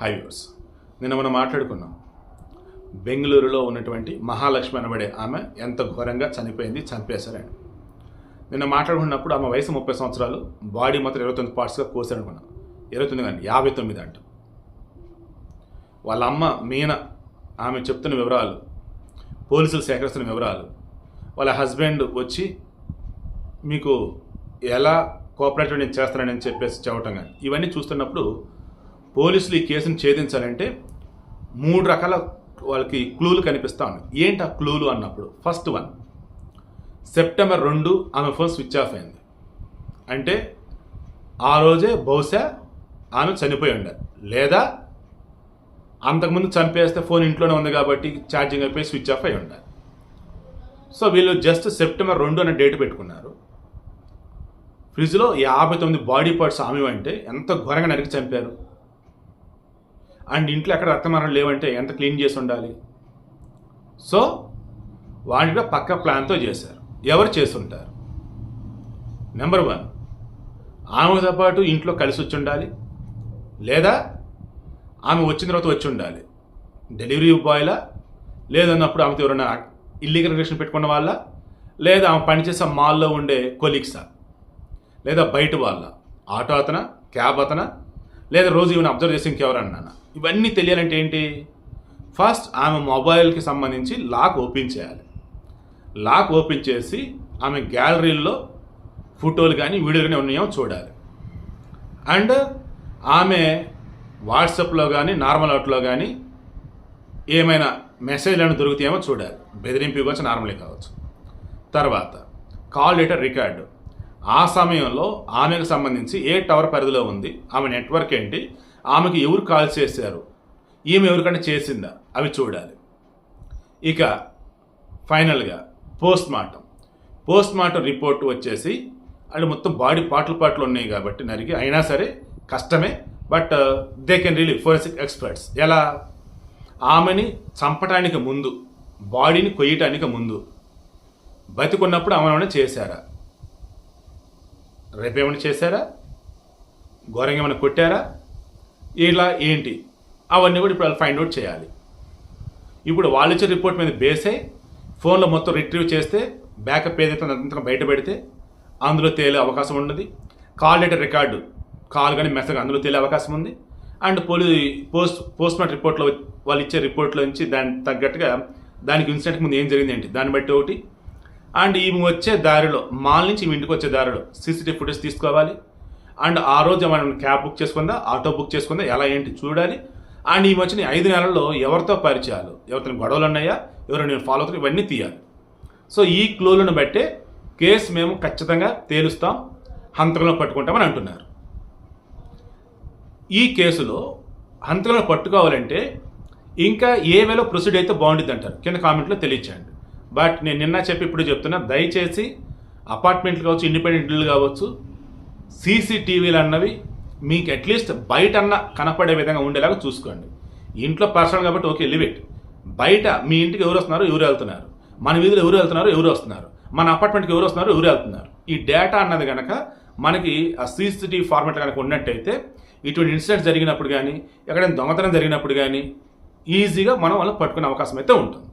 Highways నిన్న మనం మాట్లాడుకున్నాం. బెంగళూరులో ఉన్నటువంటి మహాలక్ష్మి అనబడే ఆమె ఎంత ఘోరంగా చనిపోయింది చంపేశారని. నిన్న మాట్లాడుకున్నప్పుడు ఆమె వయసు ముప్పై సంవత్సరాలు బాడీ మాత్రం ఇరవై తొమ్మిది పార్ట్స్గా కోసారనుకున్నాం ఇరవై తొమ్మిది కానీ యాభై తొమ్మిది అంట. వాళ్ళ అమ్మ మీన ఆమె చెప్తున్న వివరాలు పోలీసులు సేకరిస్తున్న వివరాలు వాళ్ళ హస్బెండ్ వచ్చి మీకు ఎలా కోఆపరేటివ్ నేను చేస్తానని చెప్పేసి చెప్పటం కానీ ఇవన్నీ చూస్తున్నప్పుడు పోలీసులు ఈ కేసును ఛేదించాలంటే మూడు రకాల వాళ్ళకి క్లూలు కనిపిస్తా ఉన్నాయి. ఏంటి ఆ క్లూలు అన్నప్పుడు? ఫస్ట్ వన్ సెప్టెంబర్ రెండు ఆమె ఫోన్ స్విచ్ ఆఫ్ అయింది. అంటే ఆ రోజే బహుశా ఆమె చనిపోయి ఉండాలి లేదా అంతకుముందు చంపేస్తే ఫోన్ ఇంట్లోనే ఉంది కాబట్టి ఛార్జింగ్ అయిపోయి స్విచ్ ఆఫ్ అయి ఉండాలి సో వీళ్ళు జస్ట్ సెప్టెంబర్ రెండు అనే డేట్ పెట్టుకున్నారు. ఫ్రిడ్జ్లో యాభై తొమ్మిది బాడీ పార్ట్స్ ఆమె అంటే ఎంత ఘోరంగా నరికి చంపారు? అండ్ ఇంట్లో ఎక్కడ రక్తమారం లేవంటే ఎంత క్లీన్ చేసి ఉండాలి? సో వాడిని కూడా పక్క ప్లాన్తో చేశారు. ఎవరు చేస్తుంటారు నెంబర్ వన్ ఆమెతో పాటు ఇంట్లో కలిసి వచ్చి ఉండాలి. లేదా ఆమె వచ్చిన తర్వాత వచ్చి ఉండాలి. డెలివరీ బాయ్లా? లేదన్నప్పుడు ఆమెతో ఎవరైనా ఇల్లీగల్ రిలేషన్ పెట్టుకున్న వాళ్ళ? లేదా ఆమె పనిచేసే మాల్లో ఉండే కొలీగ్సా లేదా బయట వాళ్ళ? ఆటో అతన? క్యాబ్ అతన? లేదా రోజు ఈవెన్ అబ్జర్వ్ చేసి ఇంకెవరన్నా ఇవన్నీ తెలియాలంటే ఏంటి? ఫస్ట్ ఆమె మొబైల్కి సంబంధించి లాక్ ఓపెన్ చేయాలి. లాక్ ఓపెన్ చేసి ఆమె గ్యాలరీల్లో ఫోటోలు కానీ వీడియోలు కానీ ఉన్నాయో చూడాలి. అండ్ ఆమె వాట్సాప్లో కానీ నార్మల్ అవుట్లో కానీ ఏమైనా మెసేజ్లను దొరుకుతాయేమో చూడాలి. బెదిరింపు ఇవ్వచ్చు నార్మలే కావచ్చు. తర్వాత కాల్ డేటా రికార్డు. ఆ సమయంలో ఆమెకు సంబంధించి ఏ టవర్ పరిధిలో ఉంది ఆమె నెట్వర్క్ ఏంటి ఆమెకి ఎవరు కాల్ చేశారు ఈమె ఎవరికంటే చేసిందా అవి చూడాలి. ఇక ఫైనల్గా post mortem post mortem report వచ్చేసి అది మొత్తం బాడీ పాటలు పాటలు ఉన్నాయి కాబట్టి నరికి అయినా సరే కష్టమే but they can relieve forensic experts ఎలా? ఆమెని చంపటానికి ముందు బాడీని కొయ్యటానికి ముందు బతికున్నప్పుడు ఆమె చేశారా? రేపేమైనా చేశారా? ఘోరంగా ఏమైనా కొట్టారా? ఇలా ఏంటి? అవన్నీ కూడా ఇప్పుడు వాళ్ళు ఫైండ్ అవుట్ చేయాలి. ఇప్పుడు వాళ్ళు ఇచ్చే రిపోర్ట్ మీద బేసే ఫోన్లో మొత్తం రిట్రీవ్ చేస్తే బ్యాకప్ ఏదైతే ఉందో బయట పెడితే అందులో తేలే అవకాశం ఉన్నది. కాల్ డేటా రికార్డు కాల్ కానీ మెసేజ్ అందులో తేలే అవకాశం ఉంది. అండ్ పోలీ పోస్ట్ పోస్ట్ మార్టం రిపోర్ట్లో వాళ్ళు ఇచ్చే రిపోర్ట్లో నుంచి దానికి తగ్గట్టుగా దానికి ఇన్సిడెంట్ ముందు ఏం జరిగింది ఏంటి? దాన్ని బట్టి ఒకటి అండ్ ఈమె వచ్చే దారిలో మాల్ నుంచి ఈమె ఇంటికి వచ్చే దారిలో సీసీటీవీ ఫుటేజ్ తీసుకోవాలి. అండ్ ఆ రోజు మనం క్యాబ్ బుక్ చేసుకుందా ఆటో బుక్ చేసుకుందా ఎలా ఏంటి చూడాలి. అండ్ ఈమె వచ్చిన ఐదు నెలల్లో ఎవరితో పరిచయాలు ఎవరితో గొడవలు ఉన్నాయా ఎవరు నేను ఫాలో అవుతున్నా ఇవన్నీ తీయాలి. సో ఈ క్లోలను బట్టే కేసు మేము ఖచ్చితంగా తేలుస్తాం హంతకంలో పట్టుకుంటామని అంటున్నారు. ఈ కేసులో హంతకంలో పట్టుకోవాలంటే ఇంకా ఏ వేలో ప్రొసీడ్ అయితే బాగుంటుంది అంటారు. కింద కామెంట్లో తెలియచేయండి. బట్ నేను నిన్న చెప్పి ఇప్పుడు చెప్తున్నా దయచేసి అపార్ట్మెంట్లు కావచ్చు ఇండిపెండెంట్ ఇళ్ళు కావచ్చు సీసీటీవీలు అన్నవి మీకు అట్లీస్ట్ బయట అన్న కనపడే విధంగా ఉండేలాగా చూసుకోండి. ఇంట్లో పర్సనల్ కాబట్టి ఓకే లిమిట్ బయట మీ ఇంటికి ఎవరు వస్తున్నారు? ఎవరు వెళ్తున్నారు? మన వీధిలో ఎవరు వెళ్తున్నారు? ఎవరు వస్తున్నారు? మన అపార్ట్మెంట్కి ఎవరు వస్తున్నారు? ఎవరు వెళ్తున్నారు? ఈ డేటా అన్నది కనుక మనకి ఆ సీసీటీవీ ఫార్మాట్ కనుక ఉన్నట్టయితే ఇటువంటి ఇన్సిడెంట్ జరిగినప్పుడు కానీ ఎక్కడైనా దొంగతనం జరిగినప్పుడు కానీ ఈజీగా మనం వాళ్ళు పట్టుకునే అవకాశం అయితే ఉంటుంది.